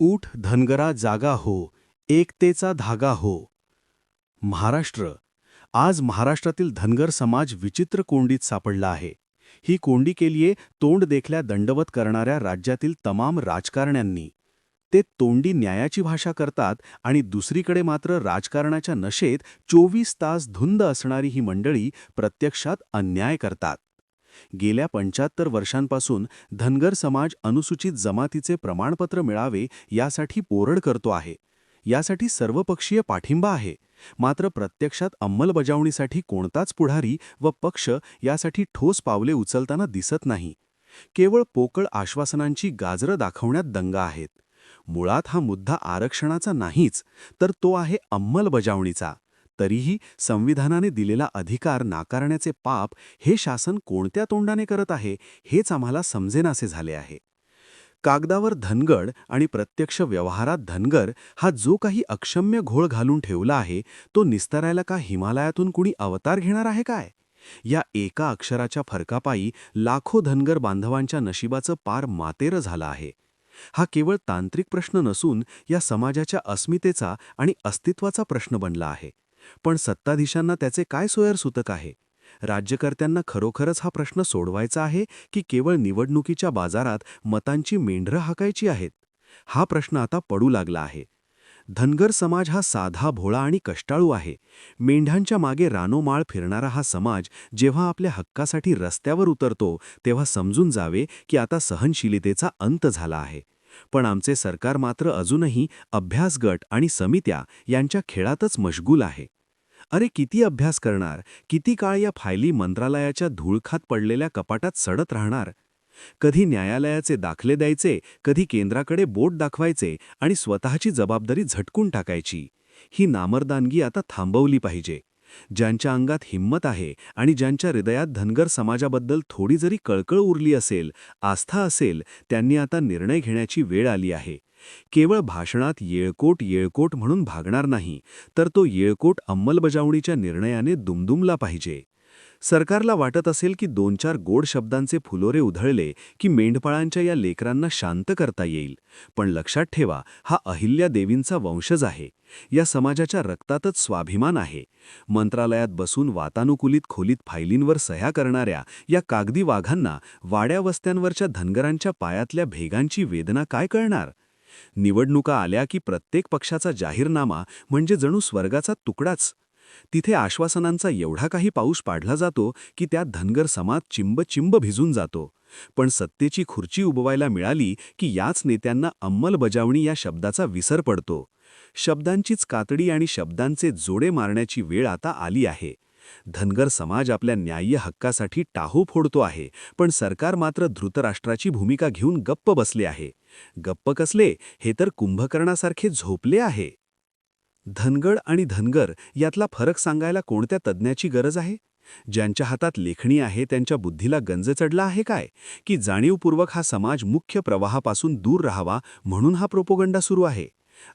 ऊठ धनगरा जागा हो एकतेचा धागा हो. महाराष्ट्र आज महाराष्ट्रातील धनगर समाज विचित्र कोंडीत सापडला आहे. ही कोंडी केलीये तोंड देखल्या दंडवत करणाऱ्या राज्यातील तमाम राजकारण्यांनी. ते तोंडी न्यायाची भाषा करतात आणि दुसरीकडे मात्र राजकारणाच्या नशेत चोवीस तास धुंद असणारी ही मंडळी प्रत्यक्षात अन्याय करतात. गेल्या पंच्याहत्तर वर्षांपासून धनगर समाज अनुसूचित जमातीचे प्रमाणपत्र मिळावे यासाठी पोरड करतो आहे. यासाठी सर्वपक्षीय पाठिंबा आहे. मात्र प्रत्यक्षात अंमलबजावणीसाठी कोणताच पुढारी व पक्ष यासाठी ठोस पावले उचलताना दिसत नाही. केवळ पोकळ आश्वासनांची गाजरं दाखवण्यात दंगा आहेत. मुळात हा मुद्दा आरक्षणाचा नाहीच तर तो आहे अंमलबजावणीचा. तरीही संविधानाने दिलेला अधिकार नाकारण्याचे पाप हे शासन कोणत्या तोंडाने करत आहे हेच आम्हाला समजेनासे झाले आहे. कागदावर धनगड आणि प्रत्यक्ष व्यवहारात धनगर हा जो काही अक्षम्य घोळ घालून ठेवला आहे तो निस्तरायला का हिमालयातून कुणी अवतार घेणार आहे काय? या एका अक्षराच्या फरकापायी लाखो धनगर बांधवांच्या नशिबाचं पार मातेरं झालं आहे. हा केवळ तांत्रिक प्रश्न नसून या समाजाच्या अस्मितेचा आणि अस्तित्वाचा प्रश्न बनला आहे. पण सत्ताधीशांना त्याचे काय सोयरसूतक आहे? राज्यकर्त्यांना खरोखरच हा प्रश्न सोडवायचा आहे की केवळ निवडणुकीच्या बाजारात मतांची मेंढरं हाकायची आहेत? हा प्रश्न आता पडू लागला आहे. धनगर समाज हा साधा भोळा आणि कष्टाळू आहे. मेंढ्यांच्या मागे रानोमाळ फिरणारा हा समाज जेव्हा आपल्या हक्कासाठी रस्त्यावर उतरतो तेव्हा समजून जावे की आता सहनशीलतेचा अंत झाला आहे. पण आमचे सरकार मात्र अजूनही अभ्यासगट आणि समित्या यांच्या खेळातच मशगूल आहे. अरे किती अभ्यास करणार? किती काळ या फायली मंत्रालयाच्या धूळखात पडलेल्या कपाटात सडत राहणार? कधी न्यायालयाचे दाखले द्यायचे कधी केंद्राकडे बोट दाखवायचे आणि स्वतःची जबाबदारी झटकून टाकायची. ही नामरदानगी आता थांबवली पाहिजे. ज्यांच्या अंगात हिंमत आहे आणि ज्यांच्या हृदयात धनगर समाजाबद्दल थोडी जरी कळकळ उरली असेल आस्था असेल त्यांनी आता निर्णय घेण्याची वेळ आली आहे. केवळ भाषणात येळकोट येळकोट म्हणून भागणार नाही तर तो येळकोट अंमलबजावणीच्या निर्णयाने दुमदुमला पाहिजे. सरकारला वाटत असेल की दोन चार गोड शब्दांचे फुलोरे उधळले की मेंढपाळांच्या या लेकरांना शांत करता येईल. पण लक्षात ठेवा हा अहिल्या देवींचा वंशज आहे. या समाजाच्या रक्तातच स्वाभिमान आहे. मंत्रालयात बसून वातानुकूलित खोलीत फायलींवर सह्या करणाऱ्या या कागदी वाघांना वाड्या वस्त्यांवरच्या धनगरांच्या पायातल्या भेगांची वेदना काय कळणार? निवडणुका आल्या की प्रत्येक पक्षाचा जाहीरनामा म्हणजे जणू स्वर्गाचा तुकडाच. तिथे आश्वासनांचा एवढा काही पाऊस पाडला जातो की त्यात धनगर समाज चिंब चिंब भिजून जातो. पण सत्तेची खुर्ची उबवायला मिळाली की याच नेत्यांना अंमलबजावणी या शब्दाचा विसर पडतो. शब्दांचीच कातडी आणि शब्दांचे जोडे मारण्याची वेळ आता आली आहे. धनगर समाज आपल्या न्याय्य हक्कासाठी टाहू फोडतो आहे पण सरकार मात्र धृतराष्ट्राची भूमिका घेऊन गप्प बसले आहे. गप्प कसले हे तर कुंभकर्णासारखे झोपले आहे. धनगड आणि धनगर यातला फरक सांगायला कोणत्या तज्ज्ञाची गरज आहे? ज्यांच्या हातात लेखणी आहे त्यांच्या बुद्धीला गंज चढला आहे काय? की जाणीवपूर्वक हा समाज मुख्य प्रवाहापासून दूर राहावा म्हणून हा प्रोपोगंडा सुरू आहे?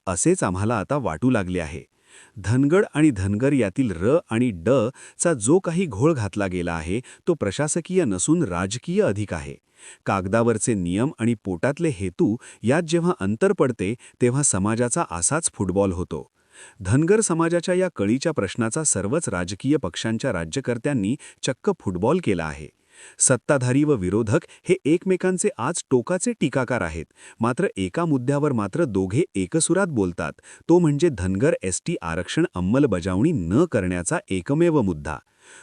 असेच आम्हाला आता वाटू लागले आहे. धनगड आणि धनगर यातील र आणि ड चा जो काही घोळ घातला गेला आहे तो प्रशासकीय नसून राजकीय अधिक आहे. कागदावरचे नियम आणि पोटातले हेतू यात जेव्हा अंतर पडते तेव्हा समाजाचा असाच फुटबॉल होतो. धनगर समाजाच्या या कळीच्या प्रश्नाचा सर्वच राजकीय पक्षांच्या राज्यकर्त्यांनी चक्क फुटबॉल केला आहे. सत्ताधारी व विरोधक हे एकमेकांचे आज टोकाचे टीकाकार आहेत. मात्र एका मुद्द्यावर मात्र दोघे एकसुरात बोलतात. तो म्हणजे धनगर एसटी आरक्षण अंमलबजावणी न करण्याचा एकमेव मुद्दा.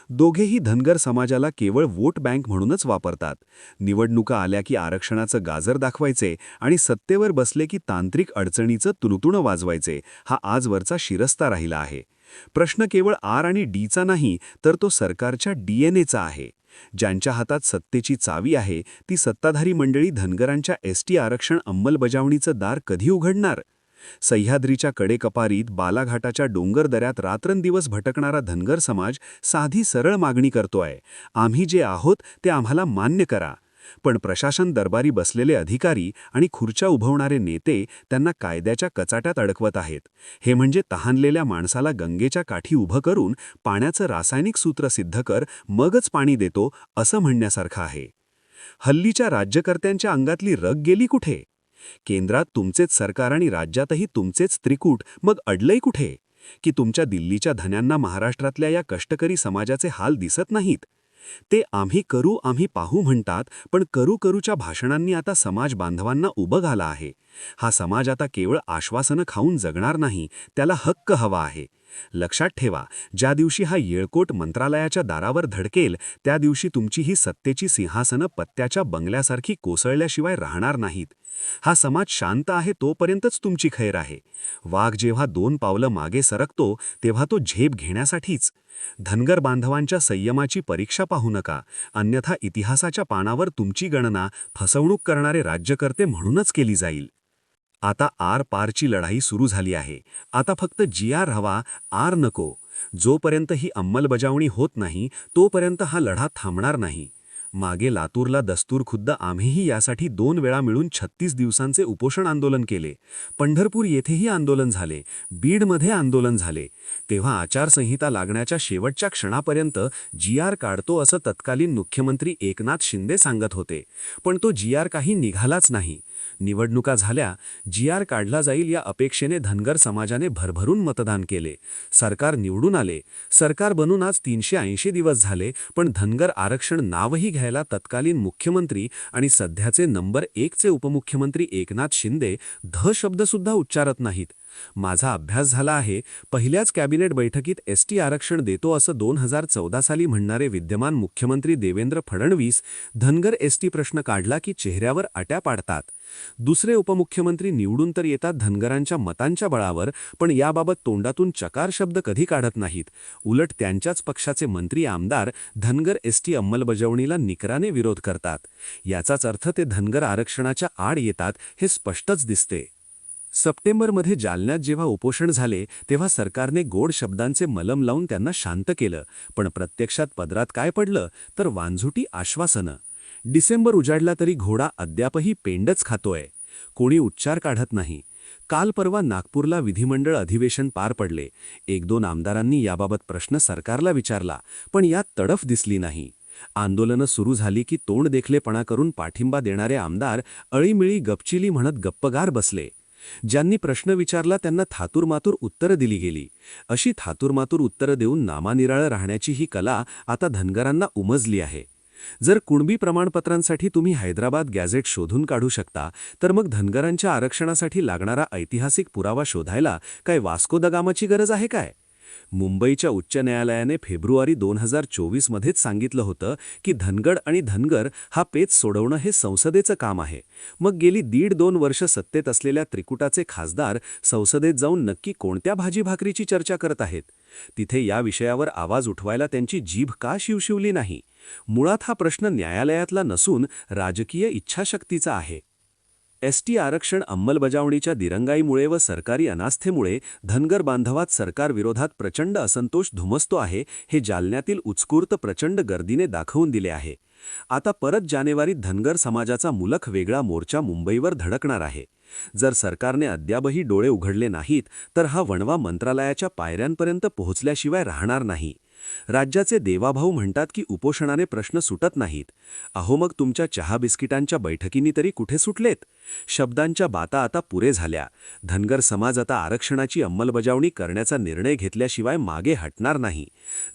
दोघेही धनगर समाजाला केवळ वोट बँक म्हणूनच वापरतात. निवडणुका आल्या की आरक्षणाचं गाजर दाखवायचे आणि सत्तेवर बसले की तांत्रिक अडचणीचं तुलतुणं वाजवायचे हा आजवरचा शिरस्ता राहिला आहे. प्रश्न केवळ आर आणि डीचा नाही तर तो सरकारच्या डीएनएचा आहे. ज्यांच्या हातात सत्तेची चावी आहे ती सत्ताधारी मंडळी धनगरांच्या एसटी आरक्षण अंमलबजावणीचं दार कधी उघडणार? सह्याद्रीच्या कडेकपारीत बालाघाटाच्या डोंगर दऱ्यात रात्रंदिवस भटकणारा धनगर समाज साधी सरळ मागणी करतोय. आम्ही जे आहोत ते आम्हाला मान्य करा. पण प्रशासन दरबारी बसलेले अधिकारी आणि खुर्च्या उभवणारे नेते त्यांना कायद्याच्या कचाट्यात अडकवत आहेत. हे म्हणजे तहानलेल्या माणसाला गंगेच्या काठी उभं करून पाण्याचं रासायनिक सूत्र सिद्ध कर मगच पाणी देतो असं म्हणण्यासारखं आहे. हल्लीच्या राज्यकर्त्यांच्या अंगातली रग गेली कुठे? केंद्रात तुमचेच सरकार आणि राज्यातही तुमचेच त्रिकूट. मग अडलंय कुठे? की तुमच्या दिल्लीच्या धन्यांना महाराष्ट्रातल्या या कष्टकरी समाजाचे हाल दिसत नाहीत. ते आम्ही करू आम्ही पाहू म्हणतात पण करू करूच्या भाषणांनी आता समाज बांधवांना उभं घाला आहे. हा समाज आता केवळ आश्वासनं खाऊन जगणार नाही त्याला हक्क हवा आहे. लक्षात ठेवा ज्या दिवशी हा येळकोट मंत्रालयाच्या दारावर धडकेल त्या दिवशी तुमची ही सत्तेची सिंहासनं पत्त्याच्या बंगल्यासारखी कोसळल्याशिवाय राहणार नाहीत. हा समाज शांत आहे तोपर्यंतच तुमची खैर आहे. वाघ जेव्हा दोन पावलं मागे सरकतो तेव्हा तो झेप घेण्यासाठीच. धनगर बांधवांच्या संयमाची परीक्षा पाहू नका अन्यथा इतिहासाच्या पानावर तुमची गणना फसवणूक करणारे राज्यकर्ते म्हणूनच केली जाईल. आता आर पारची लढाई सुरू झाली आहे. आता फक्त जी आर हवा आर नको. जोपर्यंत ही अंमलबजावणी होत नाही तोपर्यंत हा लढा थांबणार नाही. मागे लातूरला दस्तूर खुद्द आम्हीही यासाठी दोन वेळा मिळून छत्तीस दिवसांचे उपोषण आंदोलन केले. पंढरपूर येथेही आंदोलन झाले. बीडमध्ये आंदोलन झाले. तेव्हा आचारसंहिता लागण्याच्या शेवटच्या क्षणापर्यंत जी आर काढतो असं तत्कालीन मुख्यमंत्री एकनाथ शिंदे सांगत होते. पण तो जी आर काही निघालाच नाही. निवडणुका झाल्या जी आर काढला जाईल या अपेक्षेने धनगर समाजाने भरभरून मतदान केले. सरकार निवडून आले. सरकार बनून आज तीनशे ऐंशी दिवस झाले पण धनगर आरक्षण नावही घ्यायला तत्कालीन मुख्यमंत्री आणि सध्याचे नंबर एकचे उपमुख्यमंत्री एकनाथ शिंदे ध शब्दसुद्धा उच्चारत नाहीत. माझा अभ्यास झाला आहे पहिल्याच कॅबिनेट बैठकीत एसटी आरक्षण देतो असं दोन हजार चौदा साली म्हणणारे विद्यमान मुख्यमंत्री देवेंद्र फडणवीस धनगर एसटी प्रश्न काढला की चेहऱ्यावर अट्या पाडतात. दुसरे उपमुख्यमंत्री निवडून तर येतात धनगरांच्या मतांच्या बळावर पण याबाबत तोंडातून चकार शब्द कधी काढत नाहीत. उलट त्यांच्याच पक्षाचे मंत्री आमदार धनगर एसटी अंमलबजावणीला निकराने विरोध करतात. याचाच अर्थ ते धनगर आरक्षणाच्या आड येतात हे स्पष्टच दिसते. सप्टेंबरमध्ये जालन्यात जेव्हा उपोषण झाले तेव्हा सरकारने गोड शब्दांचे मलम लावून त्यांना शांत केलं. पण प्रत्यक्षात पदरात काय पडलं तर वांझुटी आश्वासनं. डिसेंबर उजाडला तरी घोडा अद्यापही पेंडच खातोय. कोणी उच्चार काढत नाही. काल परवा नागपूरला विधिमंडळ अधिवेशन पार पडले. एक दोन आमदारांनी याबाबत प्रश्न सरकारला विचारला पण यात तडफ दिसली नाही. आंदोलनं सुरू झाली की तोंड देखलेपणा करून पाठिंबा देणारे आमदार अळीमिळी गपचिली म्हणत गप्पगार बसले. ज्यांनी प्रश्न विचारला त्यांना थातुरमातूर उत्तरं दिली गेली. अशी थातुरमातूर उत्तरं देऊन नामानिराळं राहण्याची ही कला आता धनगरांना उमजली आहे. जर कुणबी प्रमाणपत्रांसाठी तुम्ही हैदराबाद गॅझेट शोधून काढू शकता तर मग धनगरांच्या आरक्षणासाठी लागणारा ऐतिहासिक पुरावा शोधायला काय वास्को दगामाची गरज आहे काय? मुंबईच्या उच्च न्यायालयाने फेब्रुवारी दोन हजार चोवीसमध्येच सांगितलं होतं की धनगड आणि धनगर हा पेच सोडवणं हे संसदेचं काम आहे. मग गेली दीड दोन वर्ष सत्तेत असलेल्या त्रिकुटाचे खासदार संसदेत जाऊन नक्की कोणत्या भाजी भाकरीची चर्चा करत आहेत? तिथे या विषयावर आवाज उठवायला त्यांची जीभ का शिवशिवली नाही? मुळात हा प्रश्न न्यायालयातला नसून राजकीय इच्छाशक्तीचा आहे. एसटी आरक्षण अंमलबजावणीच्या दिरंगाईमुळे व सरकारी अनास्थेमुळे धनगर बांधवात सरकारविरोधात प्रचंड असंतोष धुमसतो आहे हे जालन्यातील उत्स्फूर्त प्रचंड गर्दीने दाखवून दिले आहे. आता परत जानेवारीत धनगर समाजाचा मुलख वेगळा मोर्चा मुंबईवर धडकणार आहे. जर सरकारने अद्यापही डोळे उघडले नाहीत तर हा वणवा मंत्रालयाच्या पायऱ्यांपर्यंत पोहोचल्याशिवाय राहणार नाही. राज्याचे देवाभाऊ म्हणतात की उपोषणाने प्रश्न सुटत नाहीत. अहो मग तुमच्या चहा बिस्किटांच्या बैठकींनी तरी कुठे सुटलेत? शब्दांच्या बाता आता पुरे झाल्या. धनगर समाज आता आरक्षणाची अंमलबजावणी करण्याचा निर्णय घेतल्याशिवाय मागे हटणार नाही.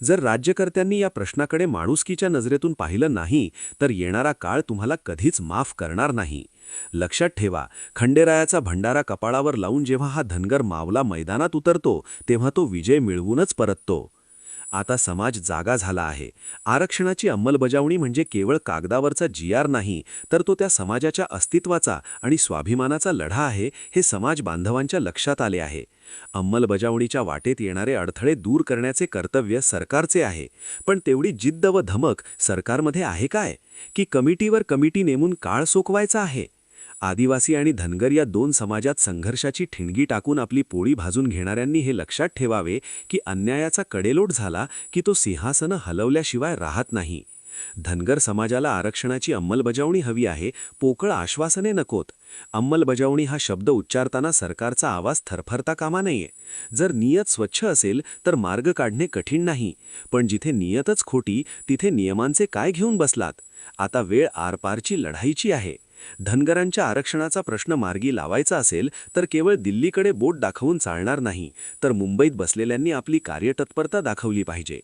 जर राज्यकर्त्यांनी या प्रश्नाकडे माणुसकीच्या नजरेतून पाहिलं नाही तर येणारा काळ तुम्हाला कधीच माफ करणार नाही. लक्षात ठेवा खंडेरायाचा भंडारा कपाळावर लावून जेव्हा हा धनगर मावला मैदानात उतरतो तेव्हा तो विजय मिळवूनच परततो. आता समाज जागा झाला आहे. आरक्षणाची अंमलबजावणी म्हणजे केवळ कागदावरचा जी आर नाही तर तो त्या समाजाच्या अस्तित्वाचा आणि स्वाभिमानाचा लढा आहे हे समाज बांधवांच्या लक्षात आले आहे. अंमलबजावणीच्या वाटेत येणारे अडथळे दूर करण्याचे कर्तव्य सरकारचे आहे. पण तेवढी जिद्द व धमक सरकारमध्ये आहे काय? की कमिटीवर कमिटी नेमून काळ सोकवायचा आहे? आदिवासी आणि धनगर या दोन समाजात संघर्षाची ठिणगी टाकून आपली पोळी भाजून घेणाऱ्यांनी हे लक्षात ठेवावे की अन्यायाचा कडेलोट झाला की तो सिंहासनं हलवल्याशिवाय राहत नाही. धनगर समाजाला आरक्षणाची अंमलबजावणी हवी आहे पोकळ आश्वासने नकोत. अंमलबजावणी हा शब्द उच्चारताना सरकारचा आवाज थरफरता कामा नये. जर नियत स्वच्छ असेल तर मार्ग काढणे कठीण नाही. पण जिथे नियतच खोटी तिथे नियमांचे काय घेऊन बसलात? आता वेळ आरपारची लढाईची आहे. धनगरांच्या आरक्षणाचा प्रश्न मार्गी लावायचा असेल तर केवळ दिल्लीकडे बोट दाखवून चालणार नाही तर मुंबईत बसलेल्यांनी आपली कार्यतत्परता दाखवली पाहिजे.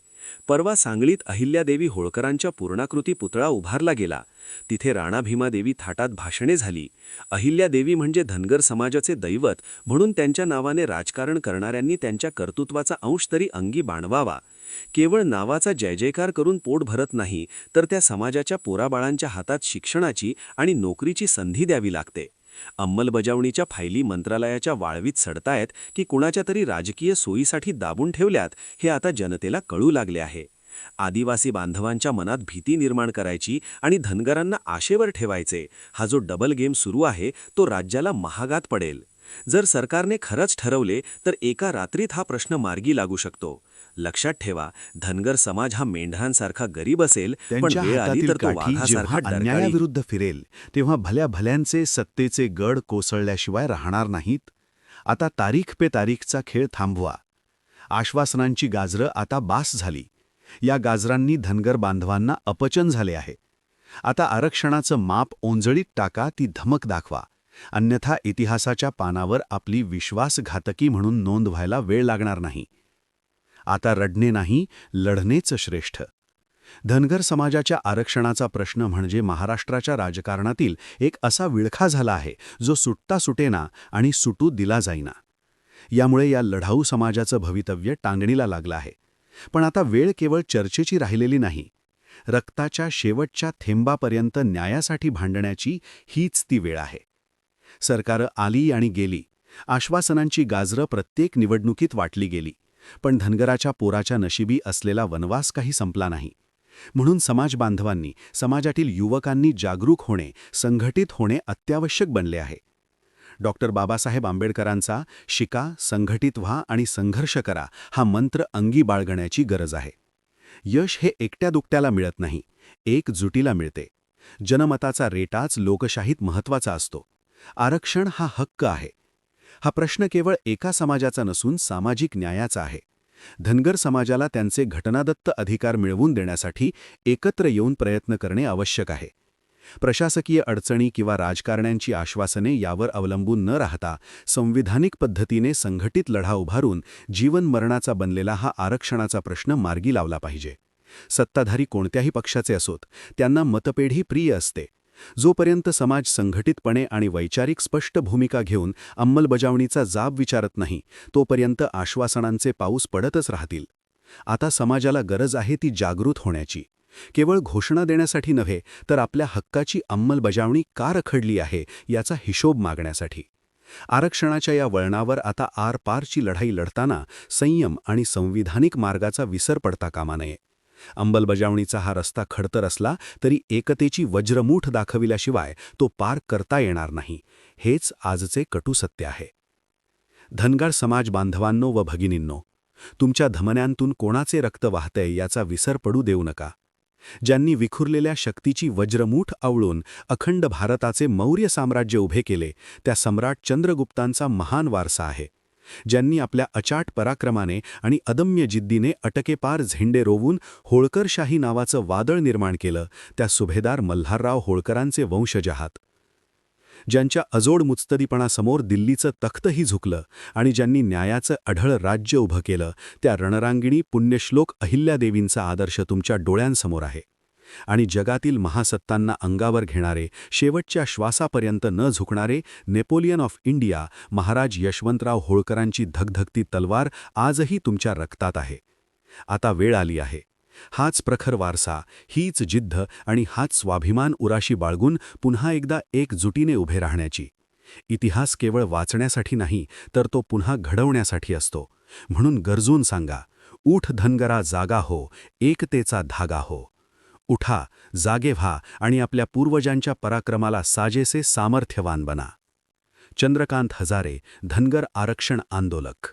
परवा सांगलीत अहिल्यादेवी होळकरांच्या पूर्णाकृती पुतळा उभारला गेला. तिथे राणा भीमादेवी थाटात भाषणे झाली. अहिल्यादेवी म्हणजे धनगर समाजाचे दैवत म्हणून त्यांच्या नावाने राजकारण करणाऱ्यांनी त्यांच्या कर्तृत्वाचा अंश तरी अंगी बाणवावा. केवळ नावाचा जय जयकार करून पोट भरत नाही तर त्या समाजाच्या पोराबाळांच्या हातात शिक्षणाची आणि नोकरीची संधी द्यावी लागते. अंमलबजावणीच्या फायली मंत्रालयाच्या वाळवीत सडतायत की कुणाच्या तरी राजकीय सोयीसाठी दाबून ठेवल्यात हे आता जनतेला कळू लागले आहे. आदिवासी बांधवांच्या मनात भीती निर्माण करायची आणि धनगरांना आशेवर ठेवायचे हा जो डबल गेम सुरू आहे तो राज्याला महागात पडेल. जर सरकारने खरंच ठरवले तर एका रात्रीत हा प्रश्न मार्गी लागू शकतो. लक्षात ठेवा धनगर समाज हा मेंढरांसारखा गरीब असेल पण वेळ आली तर तो वाघासारखा अन्यायाविरुद्ध फिरेल तेव्हा भल्या भल्यांचे सत्तेचे गड कोसळल्याशिवाय राहणार नाहीत. आता तारीख पे तारीखचा खेळ थांबवा. आश्वासनांची गाजरं आता बास झाली. या गाजरांनी धनगर बांधवांना अपचन झाले आहे. आता आरक्षणाचं माप ओंजळीत टाका ती धमक दाखवा. अन्यथा इतिहासाच्या पानावर आपली विश्वासघातकी म्हणून नोंद व्हायला वेळ लागणार नाही. आता रडणे नाही लढणेच श्रेष्ठ. धनगर समाजाच्या आरक्षणाचा प्रश्न म्हणजे महाराष्ट्राच्या राजकारणातील एक असा विळखा झाला आहे जो सुटता सुटेना आणि सुटू दिला जाईना. यामुळे या लढाऊ समाजाचं भवितव्य टांगणीला लागलं आहे. पण आता वेळ केवळ चर्चेची राहिलेली नाही. रक्ताच्या शेवटच्या थेंबापर्यंत न्यायासाठी भांडण्याची हीच ती वेळ आहे. सरकारं आली आणि गेली. आश्वासनांची गाजरं प्रत्येक निवडणुकीत वाटली गेली. पण धनगराच्या पोराच्या नशिबी असलेला वनवास काही संपला नाही. म्हणून समाज बांधवांनी समाजातील युवकांनी जागरूक होणे संघटित होणे अत्यावश्यक बनले आहे. डॉक्टर बाबासाहेब आंबेडकरांचा शिका संघटित व्हा आणि संघर्ष करा हा मंत्र अंगी बाळगण्याची गरज आहे. यश हे एकट्या दुकट्याला मिळत नाही एकजुटीला मिळते. जनमताचा रेटाच लोकशाहीत महत्त्वाचा असतो. आरक्षण हा हक्क आहे. हा प्रश्न केवळ एका समाजाचा नसून सामाजिक न्यायाचा आहे. धनगर समाजाला त्यांचे घटनादत्त अधिकार मिळवून देण्यासाठी एकत्र येऊन प्रयत्न करणे आवश्यक आहे. प्रशासकीय अडचणी किंवा राजकारण्यांची आश्वासने यावर अवलंबून न राहता संविधानिक पद्धतीने संघटित लढा उभारून जीवन मरणाचा बनलेला हा आरक्षणाचा प्रश्न मार्गी लावला पाहिजे. सत्ताधारी कोणत्याही पक्षाचे असोत त्यांना मतपेढी प्रिय असते. जोपर्यंत समाज संघटितपणे आणि वैचारिक स्पष्ट भूमिका घेऊन अंमलबजावणीचा जाब विचारत नाही तोपर्यंत आश्वासनांचे पाऊस पडतच राहतील. आता समाजाला गरज आहे ती जागृत होण्याची. केवळ घोषणा देण्यासाठी नव्हे तर आपल्या हक्काची अंमलबजावणी का रखडली आहे याचा हिशोब मागण्यासाठी. आरक्षणाच्या या वळणावर आता आरपारची लढाई लढताना संयम आणि संविधानिक मार्गाचा विसर पडता कामा नये. अंमलबजावणीचा हा रस्ता खडतर असला तरी एकतेची वज्रमूठ दाखविल्याशिवाय तो पार करता येणार नाही. हेच आजचे कटू सत्य आहे. धनगर समाज बांधवांनो व भगिनींनो तुमच्या धमन्यांतून कोणाचे रक्त वाहतंय याचा विसर पडू देऊ नका. ज्यांनी विखुरलेल्या शक्तीची वज्रमूठ आवळून अखंड भारताचे मौर्य साम्राज्य उभे केले त्या सम्राट चंद्रगुप्तांचा महान वारसा आहे. ज्यांनी आपल्या अचाट पराक्रमाने आणि अदम्य जिद्दीने अटकेपार झेंडे रोवून होळकरशाही नावाचं वादळ निर्माण केलं त्या सुभेदार मल्हारराव होळकरांचे वंशज आहात ज्यांच्या अजोड मुत्स्तदीपणासमोर दिल्लीचं तख्तही झुकलं आणि ज्यांनी न्यायाचं अढळ राज्य उभं केलं त्या रणरांगिणी पुण्यश्लोक अहिल्यादेवींचा आदर्श तुमच्या डोळ्यांसमोर आहे. आणि जगातील महासत्तांना अंगावर घेणारे शेवटच्या श्वासापर्यंत न झुकणारे Napoleon of India Maharaj Yashwantrao होळकरांची धगधगती तलवार आजही तुमच्या रक्तात आहे. आता वेळ आली आहे. हाच प्रखर वारसा हीच जिद्द आणि हाच स्वाभिमान उराशी बाळगून पुन्हा एकदा एकजुटीने उभे राहण्याची. इतिहास केवळ वाचण्यासाठी नाही तर तो पुन्हा घडवण्यासाठी असतो. म्हणून गरजून सांगा उठ धनगरा जागा हो एकतेचा धागा हो. उठा जागे व्हा आणि आपल्या पूर्वजांच्या पराक्रमाला साजेसे सामर्थ्यवान बना. चंद्रकांत हजारे धनगर आरक्षण आंदोलक.